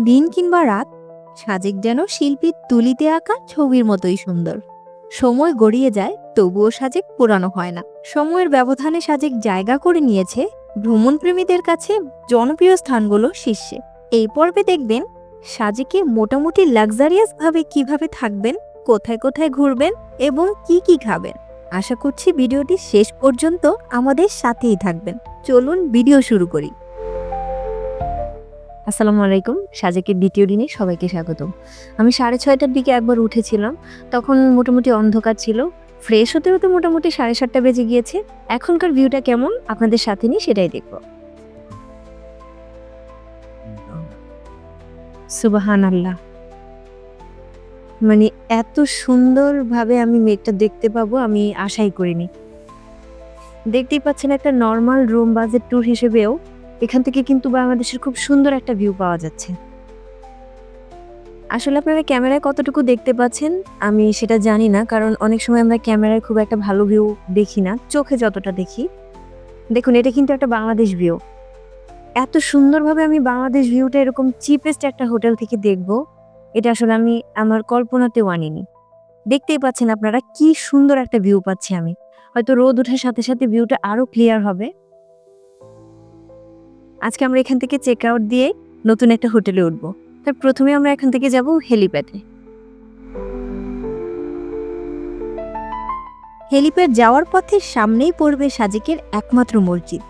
দিন কিংবা রাত, সাজেক যেন শিল্পীর তুলিতে আঁকা ছবির মতোই সুন্দর। সময় গড়িয়ে যায়, তবুও সাজেক পুরানো হয় না। সময়ের ব্যবধানে সাজেক জায়গা করে নিয়েছে, ভ্রমণপ্রেমীদের কাছে জনপ্রিয় স্থানগুলো শীর্ষে। এই পর্বে দেখবেন, সাজেকে মোটামুটি লাক্সারিয়াস ভাবে কীভাবে থাকবেন, কোথায় কোথায় ঘুরবেন এবং কি কি খাবেন। আশা করছি ভিডিওটি শেষ পর্যন্ত আমাদের সাথেই থাকবেন। চলুন ভিডিও শুরু করি। আসসালামু আলাইকুম, সাজেকের দ্বিতীয় দিনে সবাইকে স্বাগত আমি সাড়ে ছয়টার দিকে একবার উঠেছিলাম, তখন মোটামুটি অন্ধকার ছিল ফ্রেশ হতে হতে মোটামুটি সাড়ে সাতটা বেজে গিয়েছে। এখনকার ভিউটা কেমন? আপনাদের সাথে নিয়ে সেটাই দেখব। সুবাহান আল্লাহ মানে এত সুন্দরভাবে আমি মেঘটা দেখতে পাবো, আমি আশাই করিনি। দেখতেই পাচ্ছেন একটা নর্মাল রুম বাজেট ট্যুর হিসেবেও এখান থেকে কিন্তু বাংলাদেশের খুব সুন্দর একটা ভিউ পাওয়া যাচ্ছে। আসলে আপনারা ক্যামেরায় কতটুকু দেখতে পাচ্ছেন, আমি সেটা জানি না, কারণ অনেক সময় আমরা ক্যামেরায় খুব একটা ভালো ভিউ দেখি না, চোখে যতটা দেখি। দেখুন, এটা কিন্তু একটা বাংলাদেশ ভিউ এত সুন্দরভাবে আমি বাংলাদেশ ভিউটা এরকম চিপেস্ট একটা হোটেল থেকে দেখব, এটা আসলে আমি আমার কল্পনাতেও আনিনি। দেখতেই পাচ্ছেন আপনারা কি সুন্দর একটা ভিউ পাচ্ছি আমি। হয়তো রোদ ওঠার সাথে সাথে ভিউটা আরও ক্লিয়ার হবে। আজকে আমরা এখান থেকে চেক আউট দিয়ে নতুন একটা হোটেলে উঠবো। তার প্রথমে আমরা এখান থেকে যাব হেলিপ্যাডে। হেলিপ্যাড যাওয়ার পথে সামনেই পড়বে সাজেকের একমাত্র মসজিদ।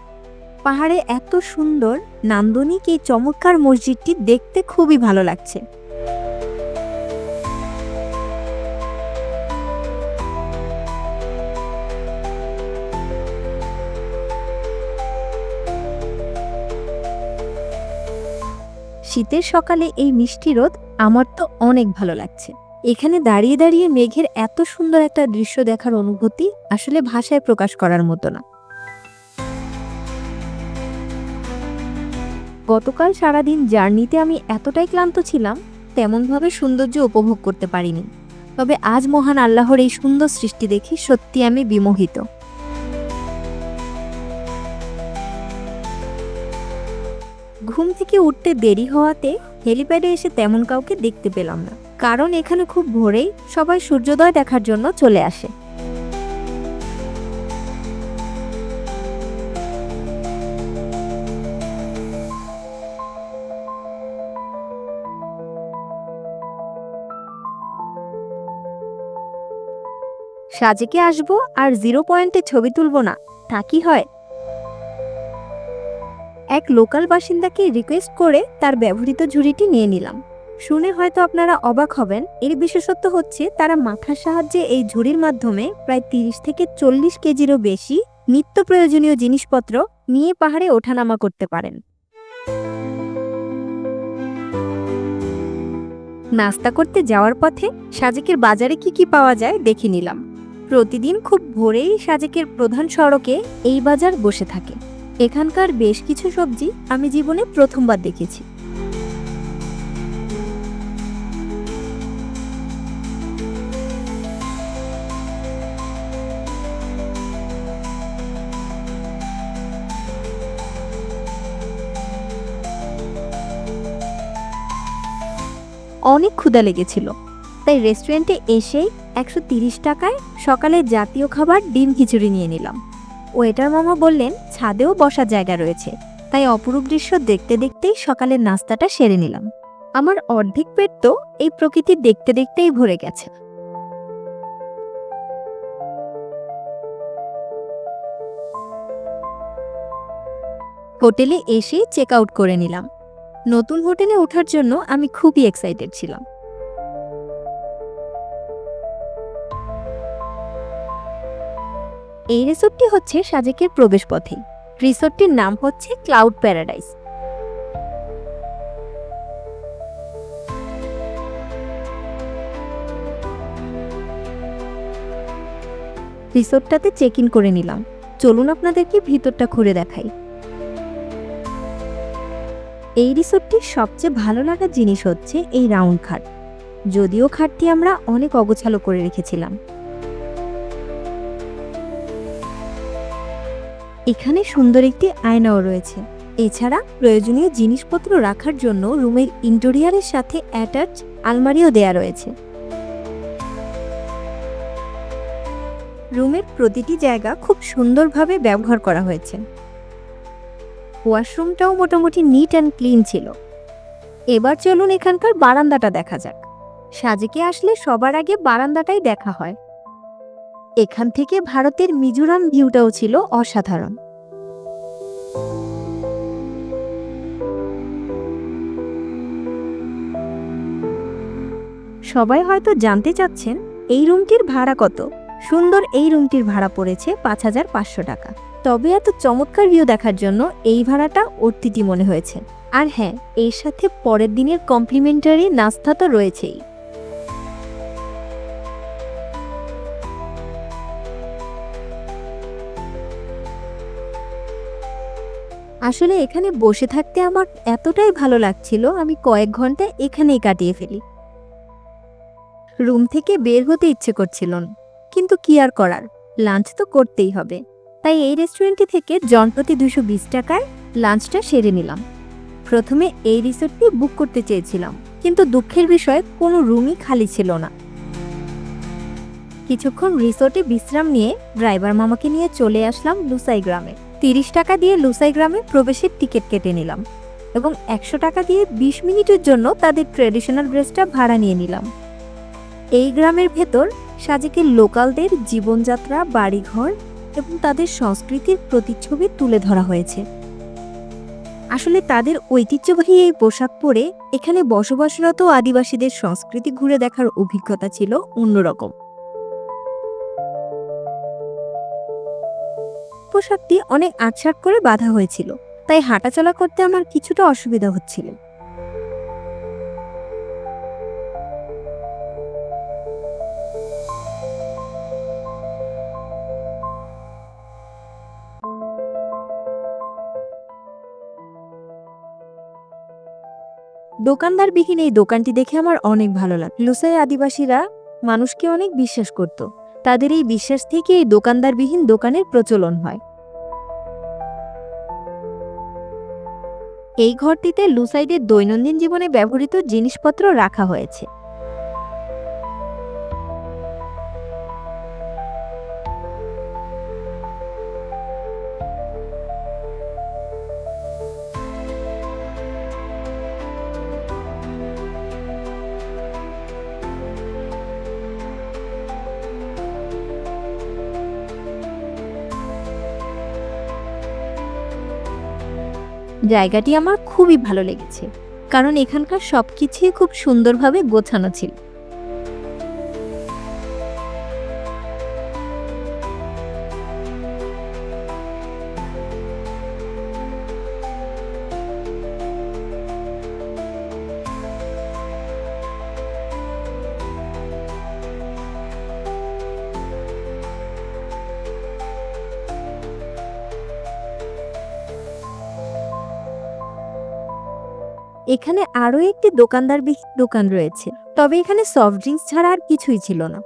পাহাড়ে এত সুন্দর, নান্দনিক এই চমৎকার মসজিদটি দেখতে খুবই ভালো লাগছে। শীতের সকালে এই মিষ্টি রোদ আমার তো অনেক ভালো লাগছে। এখানে দাঁড়িয়ে দাঁড়িয়ে মেঘের এত সুন্দর একটা দৃশ্য দেখার অনুভূতি আসলে ভাষায় প্রকাশ করার মতো না। গতকাল সারাদিন জার্নিতে আমি এতটাই ক্লান্ত ছিলাম, তেমনভাবে সৌন্দর্য উপভোগ করতে পারিনি। তবে আজ মহান আল্লাহর এই সুন্দর সৃষ্টি দেখি সত্যি আমি বিমোহিত। ঘুম থেকে উঠতে দেরি হওয়াতে হেলিপ্যাডে এসে তেমন কাউকে দেখতে পেলাম না। কারণ এখানে খুব ভোরেই সবাই সূর্যোদয় দেখার জন্য চলে আসে। সাজেকে আসব আর জিরো পয়েন্টে ছবি তুলবো না, তা কি হয়? এক লোকাল বাসিন্দাকে রিকোয়েস্ট করে তার ব্যবহৃত ঝুড়িটি নিয়ে নিলাম। শুনে হয়তো আপনারা অবাক হবেন, এর বিশেষত্ব হচ্ছে তারা মাথার সাহায্যে এই ঝুড়ির মাধ্যমে প্রায় তিরিশ থেকে চল্লিশ কেজিরও বেশি নিত্য প্রয়োজনীয় জিনিসপত্র নিয়ে পাহাড়ে ওঠানামা করতে পারেন। নাস্তা করতে যাওয়ার পথে সাজেকের বাজারে কি কি পাওয়া যায় দেখে নিলাম। প্রতিদিন খুব ভোরেই সাজেকের প্রধান সড়কে এই বাজার বসে থাকে। এখানকার বেশ কিছু সবজি আমি জীবনে প্রথমবার দেখেছি। অনেক ক্ষুধা লেগেছিল, তাই রেস্টুরেন্টে এসেই একশো টাকায় সকালে জাতীয় খাবার ডিম খিচুড়ি নিয়ে নিলাম। ওয়েটার মামা বললেন, ছাদেও বসার জায়গা রয়েছে। তাই অপরূপ দৃশ্য দেখতে দেখতেই সকালের নাস্তাটা সেরে নিলাম। আমার অর্ধেক পেট তো এই প্রকৃতি দেখতে দেখতেই ভরে গেছে। হোটেলে এসে চেক আউট করে নিলাম। নতুন হোটেলে ওঠার জন্য আমি খুবই এক্সাইটেড ছিলাম। এই রিসোর্টটি হচ্ছে সাজেকের প্রবেশপথেই। রিসোর্টটির নাম হচ্ছে ক্লাউড প্যারাডাইস। রিসোর্টটাতে চেক ইন করে নিলাম। চলুন আপনাদেরকে ভিতরটা ঘুরে দেখাই। এই রিসোর্টটির সবচেয়ে ভালো লাগার জিনিস হচ্ছে এই রাউন্ড খাট। যদিও খাটটি আমরা অনেক অগোছালো করে রেখেছিলাম। এখানে সুন্দর একটি আয়নাও রয়েছে। এছাড়া প্রয়োজনীয় জিনিসপত্র রাখার জন্য রুমের ইন্টেরিয়ারের সাথে অ্যাটাচ আলমারিও দেয়া রয়েছে। রুমের প্রতিটি জায়গা খুব সুন্দরভাবে ব্যবহার করা হয়েছে। ওয়াশরুমটাও মোটামুটি নিট অ্যান্ড ক্লিন ছিল। এবার চলুন এখানকার বারান্দাটা দেখা যাক। সাজেকে আসলে সবার আগে বারান্দাটাই দেখা হয়। এখান থেকে ভারতের মিজোরাম ভিউটাও ছিল অসাধারণ। সবাই হয়তো জানতে চাচ্ছেন, এই রুমটির ভাড়া কত? সুন্দর এই রুমটির ভাড়া পড়েছে পাঁচ হাজার পাঁচশো টাকা। তবে এত চমৎকার ভিউ দেখার জন্য এই ভাড়াটা অর্থিতি মনে হয়েছে। আর হ্যাঁ এর সাথে পরের দিনের কমপ্লিমেন্টারি নাস্তা তো রয়েছেই। আসলে এখানে বসে থাকতে আমার এতটাই ভালো লাগছিল, আমি কয়েক ঘণ্টা এখানেই কাটিয়ে ফেলি। রুম থেকে বের হতে ইচ্ছে করছিল কিন্তু কি আর করার? লাঞ্চ তো করতেই হবে। তাই এই রেস্টুরেন্টটি থেকে জনপ্রতি দুশো বিশ টাকায় লাঞ্চটা সেরে নিলাম। প্রথমে এই রিসোর্টটি বুক করতে চেয়েছিলাম, কিন্তু দুঃখের বিষয়ে কোনো রুমই খালি ছিল না। কিছুক্ষণ রিসোর্টে বিশ্রাম নিয়ে ড্রাইভার মামাকে নিয়ে চলে আসলাম লুসাই গ্রামে। তিরিশ টাকা দিয়ে লুসাই গ্রামে প্রবেশের টিকিট কেটে নিলাম এবং একশো টাকা দিয়ে বিশ মিনিটের জন্য তাদের ট্রেডিশনাল ড্রেসটা ভাড়া নিয়ে নিলাম। এই গ্রামের ভেতর সাজেকের লোকালদের জীবনযাত্রা, বাড়িঘর এবং তাদের সংস্কৃতির প্রতিচ্ছবি তুলে ধরা হয়েছে। আসলে তাদের ঐতিহ্যবাহী এই পোশাক পরে এখানে বসবাসরত আদিবাসীদের সংস্কৃতি ঘুরে দেখার অভিজ্ঞতা ছিল অন্যরকম। পোশাকটি অনেক আটসাট করে বাঁধা হয়েছিল, তাই হাঁটাচলা করতে আমার কিছুটা অসুবিধা হচ্ছিল। দোকানদারবিহীন এই দোকানটি দেখে আমার অনেক ভালো লাগে লুসাই আদিবাসীরা মানুষকে অনেক বিশ্বাস করত। তাদের এই বিশ্বাস থেকে এই দোকানদারবিহীন দোকানের প্রচলন হয়। এই ঘরটিতে লুসাইডের দৈনন্দিন জীবনে ব্যবহৃত জিনিসপত্র রাখা হয়েছে। জায়গাটি আমার খুবই ভালো লেগেছে কারণ এখানকার সব কিছুই খুব সুন্দরভাবে গোছানো ছিল। এখানে আরও একটি দোকানদার দোকান রয়েছে, তবে এখানে সফট ড্রিঙ্কস ছাড়া আর কিছুই ছিল না।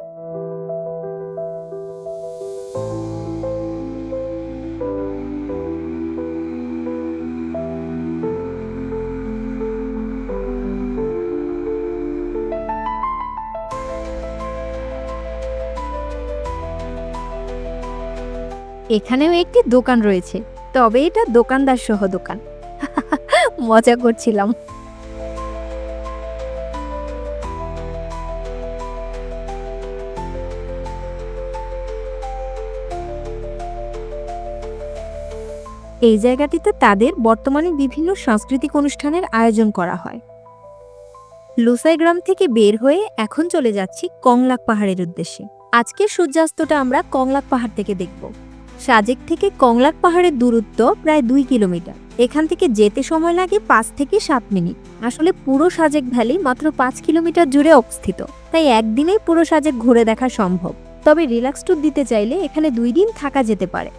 এখানেও একটি দোকান রয়েছে, তবে এটা দোকানদার সহ দোকান। মজা করছিলাম। এই জায়গাটিতে তাদের বর্তমানে বিভিন্ন সাংস্কৃতিক অনুষ্ঠানের আয়োজন করা হয়। লুসাই গ্রাম থেকে বের হয়ে এখন চলে যাচ্ছি কংলাক পাহাড়ের উদ্দেশ্যে। আজকের সূর্যাস্তটা আমরা কংলাক পাহাড় থেকে দেখব। সাজেক থেকে কংলাক পাহাড়ের দূরত্ব প্রায় দুই কিলোমিটার। এখান থেকে যেতে সময় লাগে পাঁচ থেকে সাত মিনিট। আসলে পুরো সাজেক ভ্যালি মাত্র পাঁচ কিলোমিটার জুড়ে অবস্থিত। তাই একদিনেই পুরো সাজেক ঘুরে দেখা সম্ভব। তবে রিল্যাক্স ট্যুর দিতে চাইলে এখানে দুই দিন থাকা যেতে পারে।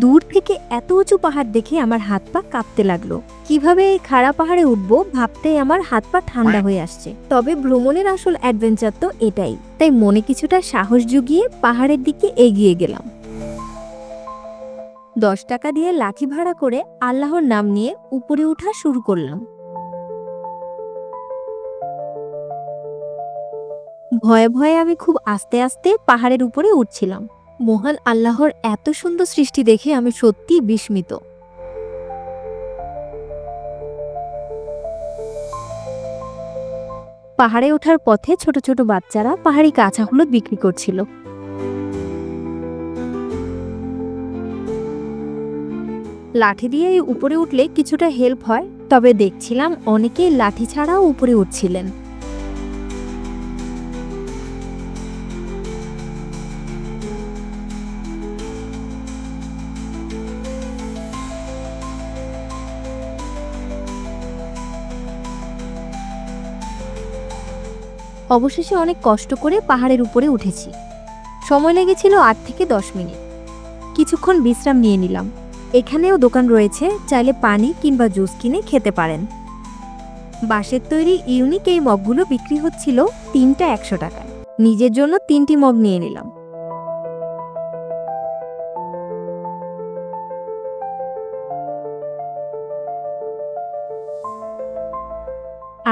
দূর থেকে এত উঁচু পাহাড় দেখে আমার হাত পা কাঁপতে লাগল। কীভাবে এই খাড়া পাহাড়ে উঠবো ভাবতেই আমার হাত পা ঠান্ডা হয়ে আসছে। তবে ভ্রমণের আসল অ্যাডভেঞ্চার তো এটাই। তাই মনে কিছুটা সাহস জুগিয়ে পাহাড়ের দিকে এগিয়ে গেলাম। দশ টাকা দিয়ে লাঠি ভাড়া করে আল্লাহর নাম নিয়ে উপরে ওঠা শুরু করলাম। ভয়ে ভয়ে আমি খুব আস্তে আস্তে পাহাড়ের উপরে উঠছিলাম। মহান আল্লাহর এত সুন্দর সৃষ্টি দেখে আমি সত্যি বিস্মিত। পাহাড়ে ওঠার পথে ছোট ছোট বাচ্চারা পাহাড়ি কাঁচা হলুদ বিক্রি করছিল। লাঠি দিয়ে উপরে উঠলে কিছুটা হেল্প হয়, তবে দেখছিলাম অনেকেই লাঠি ছাড়াও উপরে উঠছিলেন। অবশেষে অনেক কষ্ট করে পাহাড়ের উপরে উঠেছি। সময় লেগেছিল আট থেকে দশ মিনিট। কিছুক্ষণ বিশ্রাম নিয়ে নিলাম। এখানেও দোকান রয়েছে, চাইলে পানি কিংবা জুস কিনে খেতে পারেন। বাঁশের তৈরি ইউনিক এই মগগুলো বিক্রি হচ্ছিল তিনটা একশো টাকায়। নিজের জন্য তিনটি মগ নিয়ে নিলাম।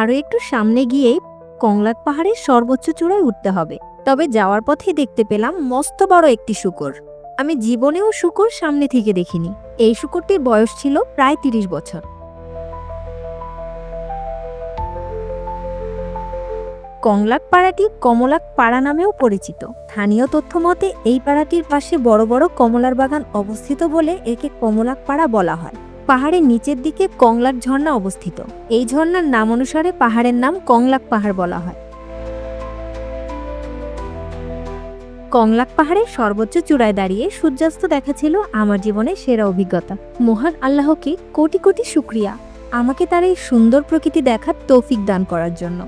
আরও একটু সামনে গিয়েই কংলাক পাহাড়ের সর্বোচ্চ চূড়ায় উঠতে হবে। তবে যাওয়ার পথে দেখতে পেলাম মস্ত বড় একটি শুকর। আমি জীবনেও শুকর সামনে থেকে দেখিনি। এই শুকরটির বয়স ছিল প্রায় তিরিশ বছর। কংলাক পাড়াটি কমলাক পাড়া নামেও পরিচিত। স্থানীয় তথ্য মতে, এই পাড়াটির পাশে বড় বড় কমলার বাগান অবস্থিত বলে একে কমলাক পাড়া বলা হয়। পাহাড়ের নিচের দিকে কংলাক ঝর্ণা অবস্থিত। এই ঝর্ণার নাম অনুসারে পাহাড়ের নাম কংলাক পাহাড় বলা হয়। কংলাক পাহাড়ের সর্বোচ্চ চূড়ায় দাঁড়িয়ে সূর্যাস্ত দেখা ছিল আমার জীবনের সেরা অভিজ্ঞতা। মহান আল্লাহকে কোটি কোটি শুক্রিয়া। আমাকে তার এই সুন্দর প্রকৃতি দেখার তৌফিক দান করার জন্য।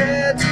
said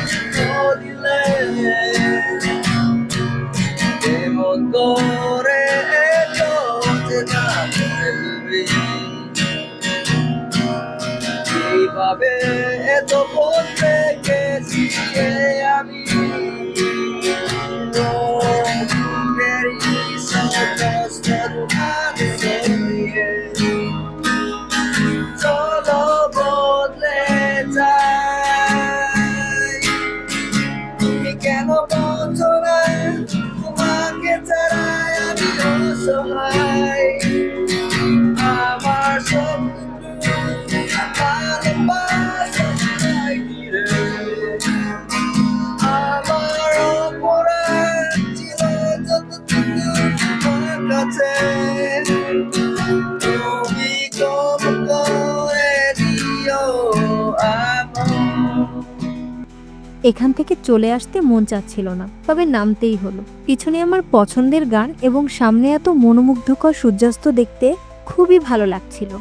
এখান থেকে চলে আসতে মন চাচ্ছিল না, তবে নামতেই হলো। পিছনে আমার পছন্দের গান এবং সামনে এত মনোমুগ্ধকর সূর্যাস্ত দেখতে খুবই ভালো লাগছিল।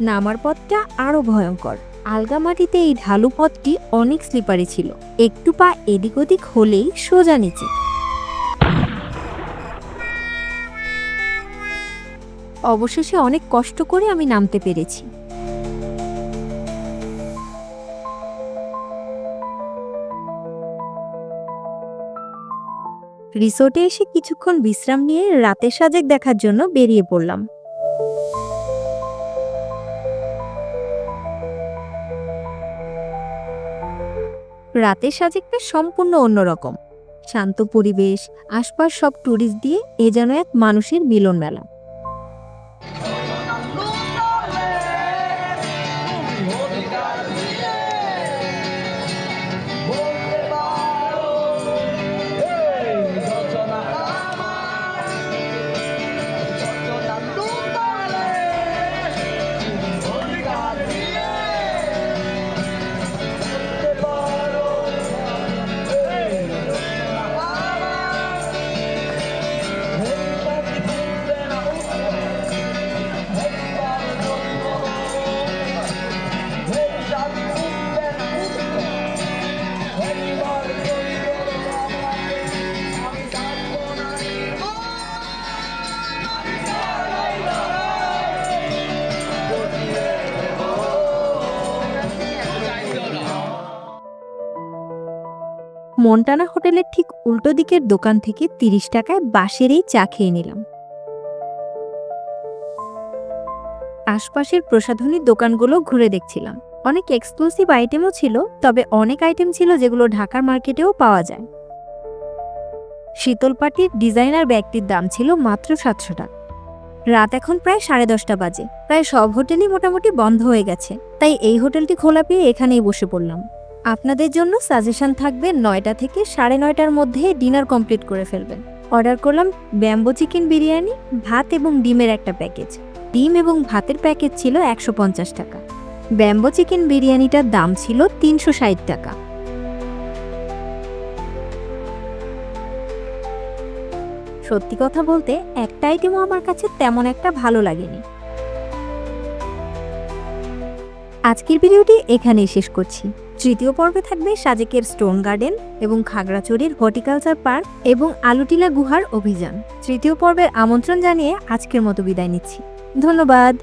নামার পথটা আরও ভয়ঙ্কর। আলগা মাটিতে এই ঢালু পথটি অনেক স্লিপারি ছিল। একটু পা এদিক ওদিক হলেই সোজা নিচে। অবশেষে অনেক কষ্ট করে আমি নামতে পেরেছি। রিসোর্টে এসে কিছুক্ষণ বিশ্রাম নিয়ে রাতের সাজেক দেখার জন্য বেরিয়ে পড়লাম। রাতের সাজেকটা সম্পূর্ণ অন্যরকম। শান্ত পরিবেশ, আশপাশ সব ট্যুরিস্ট দিয়ে এ যেন এক মানুষের মিলন মেলা মন্টানা হোটেলের ঠিক উল্টো দিকের দোকান থেকে তিরিশ টাকায় বাঁশের এই চা খেয়ে নিলাম। আশপাশের প্রসাধনী দোকানগুলো ঘুরে দেখছিলাম। অনেক এক্সক্লুসিভ আইটেমও ছিল, তবে অনেক আইটেম ছিল যেগুলো ঢাকার মার্কেটেও পাওয়া যায়। শীতলপাটির ডিজাইনার ব্যাগটির দাম ছিল মাত্র সাতশো টাকা। রাত এখন প্রায় সাড়ে দশটা বাজে। প্রায় সব হোটেলই মোটামুটি বন্ধ হয়ে গেছে। তাই এই হোটেলটি খোলা পেয়ে এখানেই বসে পড়লাম। আপনাদের জন্য সাজেশন থাকবে নয়টা থেকে সাড়ে নয়টার মধ্যে ডিনার কমপ্লিট করে ফেলবেন। অর্ডার করলাম ব্যাম্বো চিকেন বিরিয়ানি, ভাত এবং ডিমের একটা প্যাকেজ। ডিম এবং ভাতের প্যাকেজ ছিল একশো পঞ্চাশ টাকা। ব্যাম্বো চিকেন বিরিয়ানিটার দাম ছিল তিনশো ষাট টাকা। সত্যি কথা বলতে, একটা আইটেমও আমার কাছে তেমন একটা ভালো লাগেনি। আজকের ভিডিওটি এখানেই শেষ করছি। তৃতীয় পর্বে থাকবে সাজেকের স্টোন গার্ডেন এবং খাগড়াচড়ির হর্টিকালচার পার্ক এবং আলুটিলা গুহার অভিযান। তৃতীয় পর্বের আমন্ত্রণ জানিয়ে আজকের মতো বিদায় নিচ্ছি। ধন্যবাদ।